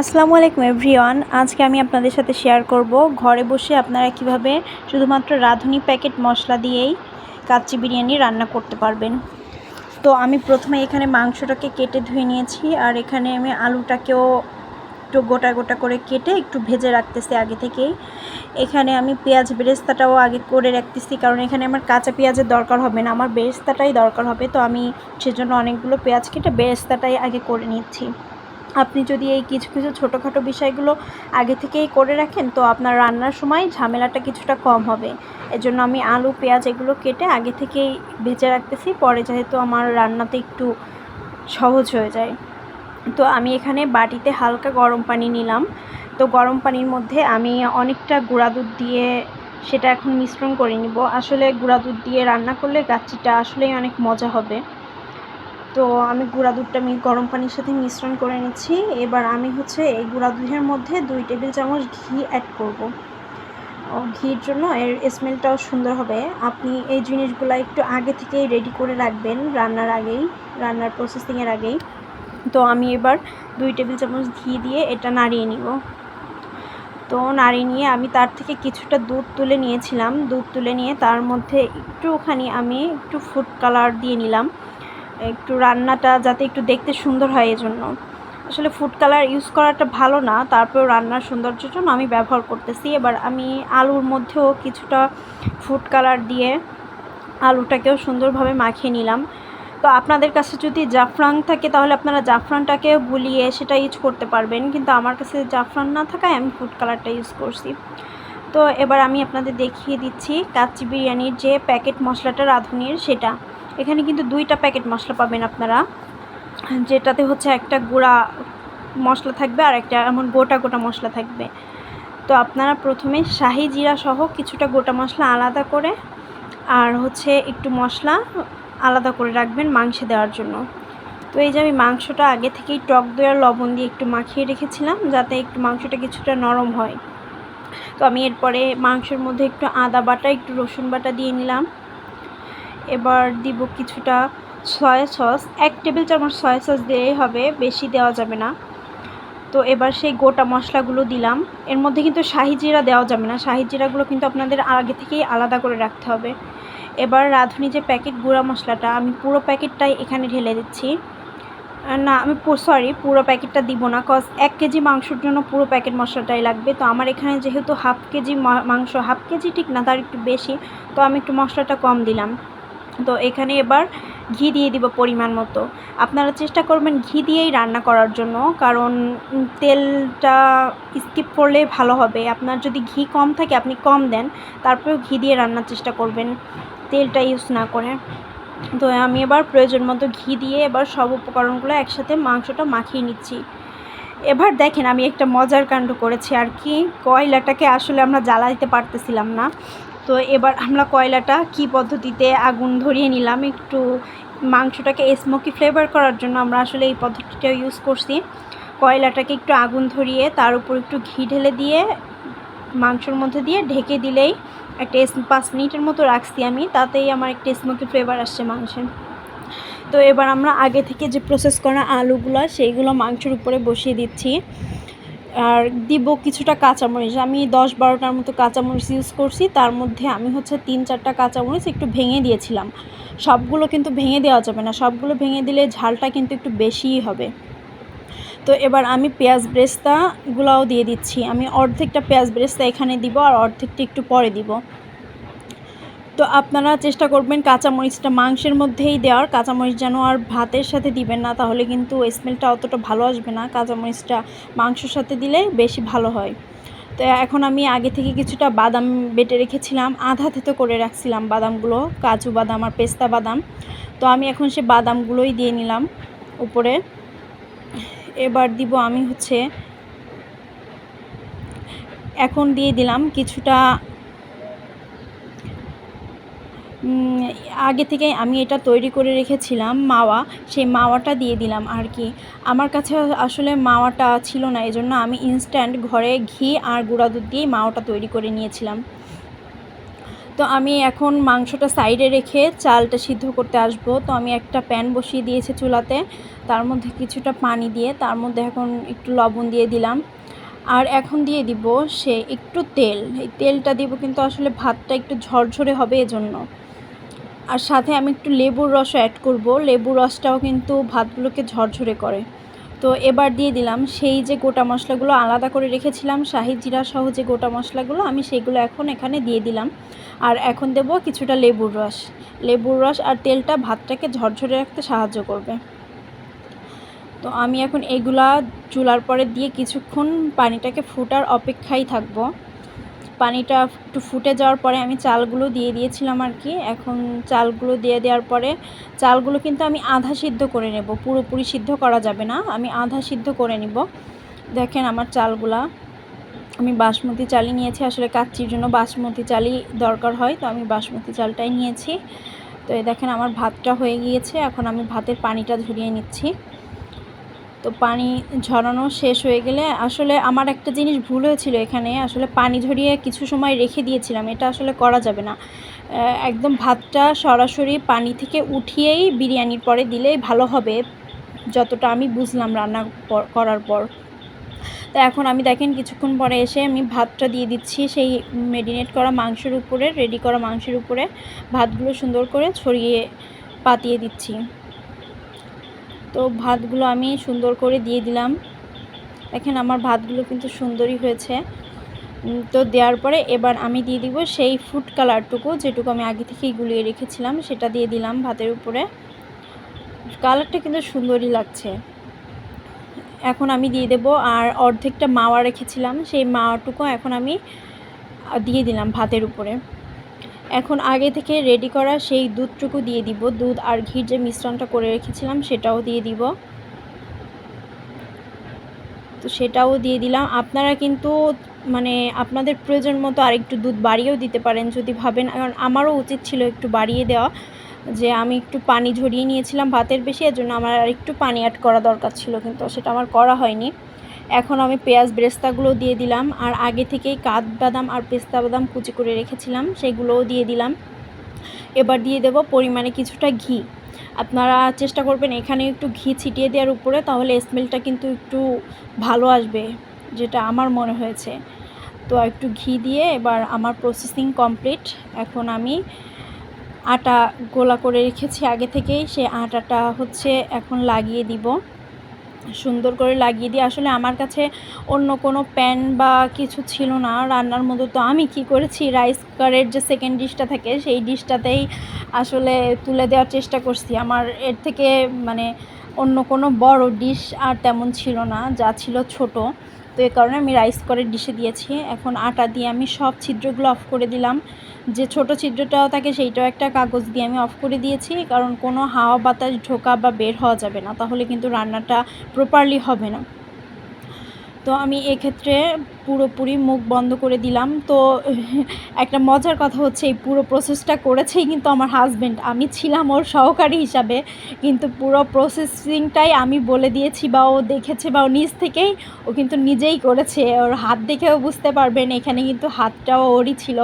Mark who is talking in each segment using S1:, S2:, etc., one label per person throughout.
S1: আসসালামু আলাইকুম, এভরিওয়ান। আজকে আমি আপনাদের সাথে শেয়ার করব ঘরে বসে আপনারা কীভাবে শুধুমাত্র রাঁধুনি প্যাকেট মশলা দিয়েই কাচ্চি বিরিয়ানি রান্না করতে পারবেন। তো আমি প্রথমে এখানে মাংসটাকে কেটে ধুয়ে নিয়েছি, আর এখানে আমি আলুটাকেও একটু গোটা গোটা করে কেটে একটু ভেজে রাখতেছি আগে থেকেই। এখানে আমি পেঁয়াজ বেরেস্তাটাও আগে করে রাখতেছি, কারণ এখানে আমার কাঁচা পেঁয়াজের দরকার হবে না, আমার বেরেস্তাটাই দরকার হবে। তো আমি সেজন্য অনেকগুলো পেঁয়াজ কেটে বেরেস্তাটাই আগে করে নিচ্ছি। আপনি যদি এই কিছু কিছু ছোটোখাটো বিষয়গুলো আগে থেকেই করে রাখেন, তো আপনার রান্নার সময় ঝামেলাটা কিছুটা কম হবে। এজন্য আমি আলু, পেঁয়াজ এগুলো কেটে আগে থেকেই ভেজে রাখতেছি, পরে যেহেতু আমার রান্নাতে একটু সহজ হয়ে যায়। তো আমি এখানে বাটিতে হালকা গরম পানি নিলাম। তো গরম পানির মধ্যে আমি অনেকটা গুঁড়া দুধ দিয়ে সেটা এখন মিশ্রণ করে নিব। আসলে গুঁড়া দুধ দিয়ে রান্না করলে গাছিটা আসলেই অনেক মজা হবে। তো আমি গুঁড়া দুধটা আমি গরম পানির সাথে মিশ্রণ করে নিচ্ছি। এবার আমি হচ্ছে এই গুঁড়া দুধের মধ্যে দুই টেবিল চামচ ঘি অ্যাড করব। ঘির জন্য এর স্মেলটাও সুন্দর হবে। আপনি এই জিনিসগুলো একটু আগে থেকেই রেডি করে রাখবেন রান্নার আগেই, রান্নার প্রসেসিংয়ের আগেই। তো আমি এবার দুই টেবিল চামচ ঘি দিয়ে এটা নাড়িয়ে নিব। তো নাড়িয়ে নিয়ে আমি তার থেকে কিছুটা দুধ তুলে নিয়েছিলাম। দুধ তুলে নিয়ে তার মধ্যে একটুখানি আমি একটু ফুড কালার দিয়ে নিলাম। একটু রান্নাটা যাতে একটু দেখতে সুন্দর হয় এজন্য। আসলে ফুড কালার ইউজ করাটা ভালো না, তারপরেও রান্নার সৌন্দর্যের জন্য আমি ব্যবহার করতেছি। এবার আমি আলুর মধ্যেও কিছুটা ফুড কালার দিয়ে আলুটাকেও সুন্দরভাবে মাখিয়ে নিলাম। তো আপনাদের কাছে যদি জাফরান থাকে, তাহলে আপনারা জাফরানটাকে গুলিয়ে সেটা ইউজ করতে পারবেন। কিন্তু আমার কাছে জাফরান না থাকায় আমি ফুড কালারটা ইউজ করছি। তো এবার আমি আপনাদের দেখিয়ে দিচ্ছি কাচ্চি বিরিয়ানির যে প্যাকেট মশলাটা রাঁধুনির, সেটা। এখানে কিন্তু দুইটা প্যাকেট মশলা পাবেন আপনারা। যেটাতে হচ্ছে একটা গুঁড়া মশলা থাকবে আর একটা এমন গোটা গোটা মশলা থাকবে। তো আপনারা প্রথমে শাহি জিরা সহ কিছুটা গোটা মশলা আলাদা করে আর হচ্ছে একটু মশলা আলাদা করে রাখবেন মাংসে দেওয়ার জন্য। তো এই যে আমি মাংসটা আগে থেকেই টক দই আর লবণ দিয়ে একটু মাখিয়ে রেখেছিলাম যাতে একটু মাংসটা কিছুটা নরম হয়। তো আমি এরপরে মাংসের মধ্যে একটু আদা বাটা, একটু রসুন বাটা দিয়ে নিলাম। এবার দিব কিছুটা সয়া সস এক টেবিল চামচ সয়া সস দিলেই হবে, বেশি দেওয়া যাবে না। তো এবার সেই গোটা মশলাগুলো দিলাম। এর মধ্যে কিন্তু শাহি জিরা দেওয়া যাবে না। শাহি জিরাগুলো কিন্তু আপনাদের আগে থেকেই আলাদা করে রাখতে হবে। এবার রাঁধুনি যে প্যাকেট গুঁড়া মশলাটা, আমি পুরো প্যাকেটটাই এখানে ঢেলে দিচ্ছি। না, আমি সরি পুরো প্যাকেটটা দিব না। কজ এক কেজি মাংসর জন্য পুরো প্যাকেট মশলাটাই লাগবে। তো আমার এখানে যেহেতু হাফ কেজি মাংস হাফ কেজি ঠিক না, তার একটু বেশি। তো আমি একটু মশলাটা কম দিলাম। তো এখানে এবার ঘি দিয়ে দিব পরিমাণ মতো। আপনারা চেষ্টা করবেন ঘি দিয়েই রান্না করার জন্য, কারণ তেলটা স্কিপ করলে ভালো হবে। আপনার যদি ঘি কম থাকে, আপনি কম দেন, তারপরেও ঘি দিয়ে রান্নার চেষ্টা করবেন তেলটা ইউজ না করে। তো আমি এবার প্রয়োজন মতো ঘি দিয়ে এবার সব উপকরণগুলো একসাথে মাংসটা মাখিয়ে নিচ্ছি। এবার দেখেন আমি একটা মজার কাণ্ড করেছি আর কি। কয়লাটাকে আসলে আমরা জ্বালা দিতে পারতেছিলাম না। তো এবার আমরা কয়লাটা কি পদ্ধতিতে আগুন ধরিয়ে নিলাম? একটু মাংসটাকে স্মোকি ফ্লেভার করার জন্য আমরা আসলে এই পদ্ধতিটা ইউজ করছি। কয়লাটাকে একটু আগুন ধরিয়ে তার উপর একটু ঘি ঢেলে দিয়ে, মাংসর মধ্যে দিয়ে ঢেকে দিলেই একটা পাঁচ মিনিটের মতো রাখছি আমি, তাতেই আমার একটা স্মোকি ফ্লেভার আসছে মাংসের। তো এবার আমরা আগে থেকে যে প্রসেস করা আলুগুলো, সেইগুলো মাংসের উপরে বসিয়ে দিচ্ছি। আর দিব কিছুটা কাঁচামরিচ। আমি দশ বারোটার মতো কাঁচামরিচ ইউজ করছি। তার মধ্যে আমি হচ্ছে তিন চারটা কাঁচামরিচ একটু ভেঙে দিয়েছিলাম। সবগুলো কিন্তু ভেঙে দেওয়া যাবে না। সবগুলো ভেঙে দিলে ঝালটা কিন্তু একটু বেশিই হবে। তো এবার আমি পেঁয়াজ ব্রেস্তাগুলাও দিয়ে দিচ্ছি। আমি অর্ধেকটা পেঁয়াজ ব্রেস্তা এখানে দিব আর অর্ধেকটা একটু পরে দিব। তো আপনারা চেষ্টা করবেন কাঁচামরিচটা মাংসের মধ্যেই দেওয়ার। কাঁচামরিচ যেন আর ভাতের সাথে দিবেন না, তাহলে কিন্তু স্মেলটা অতটা ভালো আসবে না। কাঁচামরিচটা মাংসর সাথে দিলে বেশি ভালো হয়। তো এখন আমি আগে থেকে কিছুটা বাদাম বেটে রেখেছিলাম, আধা থেতো করে রাখছিলাম বাদামগুলো, কাজু বাদাম আর পেস্তা বাদাম। তো আমি এখন সে বাদামগুলোই দিয়ে নিলাম উপরে। এবার দিব আমি হচ্ছে, এখন দিয়ে দিলাম কিছুটা আগে থেকে আমি এটা তৈরি করে রেখেছিলাম, মাওয়া। সেই মাওয়াটা দিয়ে দিলাম আর কি। আমার কাছে আসলে মাওয়াটা ছিল না, এজন্য আমি ইনস্ট্যান্ট ঘরে ঘি আর গুঁড়া দুধ দিয়েই মাওয়াটা তৈরি করে নিয়েছিলাম। তো আমি এখন মাংসটা সাইডে রেখে চালটা সিদ্ধ করতে আসব। তো আমি একটা প্যান বসিয়ে দিয়েছি চুলাতে, তার মধ্যে কিছুটা পানি দিয়ে, তার মধ্যে এখন একটু লবণ দিয়ে দিলাম। আর এখন দিয়ে দিব সে একটু তেল, এই তেলটা দিব কিন্তু আসলে ভাতটা একটু ঝরঝরে হবে এজন্য। আর সাথে আমি একটু লেবুর রসও অ্যাড করব। লেবুর রসটাও কিন্তু ভাতগুলোকে ঝরঝরে করে। তো এবার দিয়ে দিলাম সেই যে গোটা মশলাগুলো আলাদা করে রেখেছিলাম, শাহি জিরা সহ যে গোটা মশলাগুলো, আমি সেগুলো এখন এখানে দিয়ে দিলাম। আর এখন দেব কিছুটা লেবুর রস। লেবুর রস আর তেলটা ভাতটাকে ঝরঝরে রাখতে সাহায্য করবে। তো আমি এখন এগুলা চুলার পরে দিয়ে কিছুক্ষণ পানিটাকে ফুটার অপেক্ষায় থাকব। পানিটা একটু ফুটে যাওয়ার পরে আমি চালগুলো দিয়ে দিয়েছিলাম আর কি। এখন চালগুলো দিয়ে দেওয়ার পরে চালগুলো কিন্তু আমি আধা সিদ্ধ করে নেব, পুরোপুরি সিদ্ধ করা যাবে না। আমি আধা সিদ্ধ করে নিব। দেখেন আমার চালগুলা, আমি বাসমতি চালই নিয়েছি। আসলে কাচ্চির জন্য বাসমতি চালই দরকার হয়, তো আমি বাসমতি চালটাই নিয়েছি। তো এই দেখেন আমার ভাতটা হয়ে গিয়েছে। এখন আমি ভাতের পানিটা ঝরিয়ে নিচ্ছি। তো পানি ঝরানো শেষ হয়ে গেলে আসলে আমার একটা জিনিস ভুল হয়েছিল এখানে। আসলে পানি ঝরিয়ে কিছু সময় রেখে দিয়েছিলাম, এটা আসলে করা যাবে না। একদম ভাতটা সরাসরি পানি থেকে উঠিয়েই বিরিয়ানির পরে দিলেই ভালো হবে, যতটা আমি বুঝলাম রান্না করার পর। তো এখন আমি দেখেন কিছুক্ষণ পরে এসে আমি ভাতটা দিয়ে দিচ্ছি, সেই মেরিনেট করা মাংসের উপরে, রেডি করা মাংসের উপরে ভাতগুলো সুন্দর করে ছড়িয়ে পাতিয়ে দিচ্ছি। তো ভাতগুলো আমি সুন্দর করে দিয়ে দিলাম। দেখেন আমার ভাতগুলো কিন্তু সুন্দরই হয়েছে। তো দেওয়ার পরে এবার আমি দিয়ে দিব সেই ফুড কালারটুকু যেটুকু আমি আগে থেকেই গুলিয়ে রেখেছিলাম, সেটা দিয়ে দিলাম ভাতের উপরে। কালারটা কিন্তু সুন্দরই লাগছে। এখন আমি দিয়ে দেব আর অর্ধেকটা মাওয়া রেখেছিলাম, সেই মাওয়াটুকু এখন আমি দিয়ে দিলাম ভাতের উপরে। এখন আগে থেকে রেডি করা সেই দুধটুকু দিয়ে দিব। দুধ আর ঘির যে মিশ্রণটা করে রেখেছিলাম, সেটাও দিয়ে দিব। তো সেটাও দিয়ে দিলাম। আপনারা কিন্তু মানে আপনাদের প্রয়োজন মতো আরেকটু দুধ বাড়িয়েও দিতে পারেন যদি ভাবেন। কারণ আমারও উচিত ছিল একটু বাড়িয়ে দেওয়া, যে আমি একটু পানি ঝরিয়ে নিয়েছিলাম ভাতের বেশি, এর জন্য আমার আর একটু পানি অ্যাড করা দরকার ছিল কিন্তু সেটা আমার করা হয়নি। এখন আমি পেঁয়াজ ব্রেস্তাগুলো দিয়ে দিলাম আর আগে থেকেই কাঠবাদাম আর পেস্তা বাদাম কুচি করে রেখেছিলাম, সেগুলোও দিয়ে দিলাম। এবার দিয়ে দেব পরিমাণে কিছুটা ঘি। আপনারা চেষ্টা করবেন এখানে একটু ঘি ছিটিয়ে দেওয়ার উপরে, তাহলে স্মেলটা কিন্তু একটু ভালো আসবে, যেটা আমার মনে হয়েছে। তো একটু ঘি দিয়ে এবার আমার প্রসেসিং কমপ্লিট এখন আমি আটা গোলা করে রেখেছি, আগে থেকেই সে আটাটা হচ্ছে এখন লাগিয়ে দিব। সুন্দর করে লাগিয়ে দিই আসলে আমার কাছে অন্য কোনো প্যান বা কিছু ছিল না। রান্নার মতো তো আমি কি করেছি? রাইস কুকারের যে সেকেন্ড ডিশটা থাকে, সেই ডিশটাতেই আসলে তুলে দেওয়ার চেষ্টা করছি। আমার এর থেকে মানে অন্য কোনো বড় ডিশ আর তেমন ছিল না, যা ছিল ছোট। তো এ কারণে আমি রাইস করে ডিশে দিয়েছি। এখন আটা দিয়ে আমি সব ছিদ্রগুলো অফ করে দিলাম। যে ছোট ছিদ্রটাও থাকে সেইটাও একটা কাগজ দিয়ে আমি অফ করে দিয়েছি। কারণ কোনো হাওয়া বাতাস ঢোকা বা বের হওয়া যাবে না। তাহলে কিন্তু রান্নাটা প্রপারলি হবে না। তো আমি এক্ষেত্রে পুরোপুরি মুখ বন্ধ করে দিলাম। তো একটা মজার কথা হচ্ছে, এই পুরো প্রসেসটা করেছেই কিন্তু আমার হাজব্যান্ড আমি ছিলাম ওর সহকারী হিসাবে, কিন্তু পুরো প্রসেসিংটাই আমি বলে দিয়েছি বা ও দেখেছে বা ও নিজ থেকেই, ও কিন্তু নিজেই করেছে। ওর হাত দেখেও বুঝতে পারবেন, এখানে কিন্তু হাতটাও ওরই ছিল।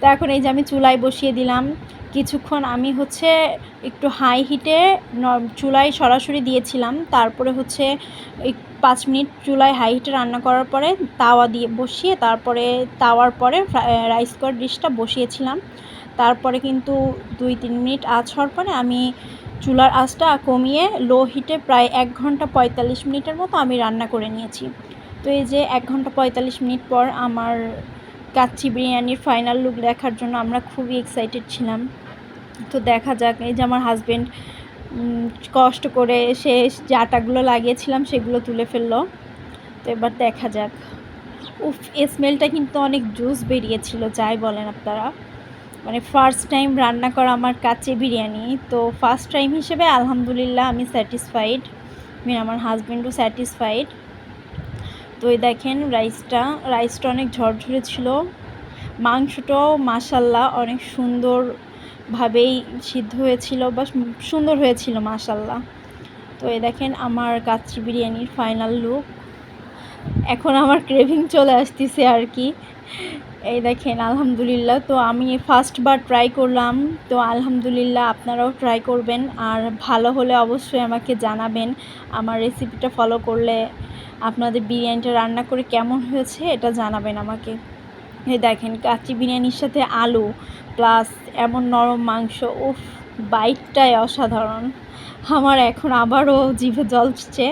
S1: তো এখন এই যে আমি চুলায় বসিয়ে দিলাম। কিছুক্ষণ আমি হচ্ছে একটু হাই হিটে চুলায় সরাসরি দিয়েছিলাম। তারপরে হচ্ছে পাঁচ মিনিট চুলায় হাই হিটে রান্না করার পরে তাওয়া দিয়ে বসিয়ে তারপরে তাওয়ার পরে রাইস কুকার ডিশটা বসিয়েছিলাম। তারপরে কিন্তু দুই তিন মিনিট আঁচ হওয়ার পরে আমি চুলার আঁচটা কমিয়ে লো হিটে প্রায় এক ঘণ্টা পঁয়তাল্লিশ মিনিটের মতো আমি রান্না করে নিয়েছি। তো এই যে এক ঘণ্টা পঁয়তাল্লিশ মিনিট পর আমার কাচ্চি বিরিয়ানির ফাইনাল লুক দেখার জন্য আমরা খুবই এক্সাইটেড ছিলাম। তো দেখা যাক, এই যে আমার হাজব্যান্ড কষ্ট করে সে যে আটাগুলো লাগিয়েছিলাম সেগুলো তুলে ফেলল। তো এবার দেখা যাক। উফ, এ স্মেলটা কিন্তু অনেক জুস বেরিয়েছিল, যাই বলেন আপনারা। মানে ফার্স্ট টাইম রান্না করা আমার কাছে বিরিয়ানি, তো ফার্স্ট টাইম হিসেবে আলহামদুলিল্লাহ আমি স্যাটিসফাইড আমি আমার হাজব্যান্ডও স্যাটিসফাইড তো এই দেখেন রাইসটা রাইসটা অনেক ঝরঝরে ছিল। মাংসটাও মাসাল্লাহ অনেক সুন্দরভাবেই সিদ্ধ হয়েছিল বা সুন্দর হয়েছিল মাসাল্লাহ তো এই দেখেন আমার কাচ্চি বিরিয়ানির ফাইনাল লুক এখন আমার ক্রেভিং চলে আসতেছে আর কি। এই দেখেন, আলহামদুলিল্লাহ। তো আমি ফার্স্টবার ট্রাই করলাম। তো আলহামদুলিল্লাহ আপনারাও ট্রাই করবেন। আর ভালো হলে অবশ্যই আমাকে জানাবেন। আমার রেসিপিটা ফলো করলে আপনাদের বিরিয়ানিটা রান্না করে কেমন হয়েছে, এটা জানাবেন আমাকে। এই দেখেন, কাচ্চি বিরিয়ানির সাথে আলু। প্লাস এমন নরম মাংস উফ বাইটটাই অসাধারণ। আমার এখন আবারও জিভে জলছে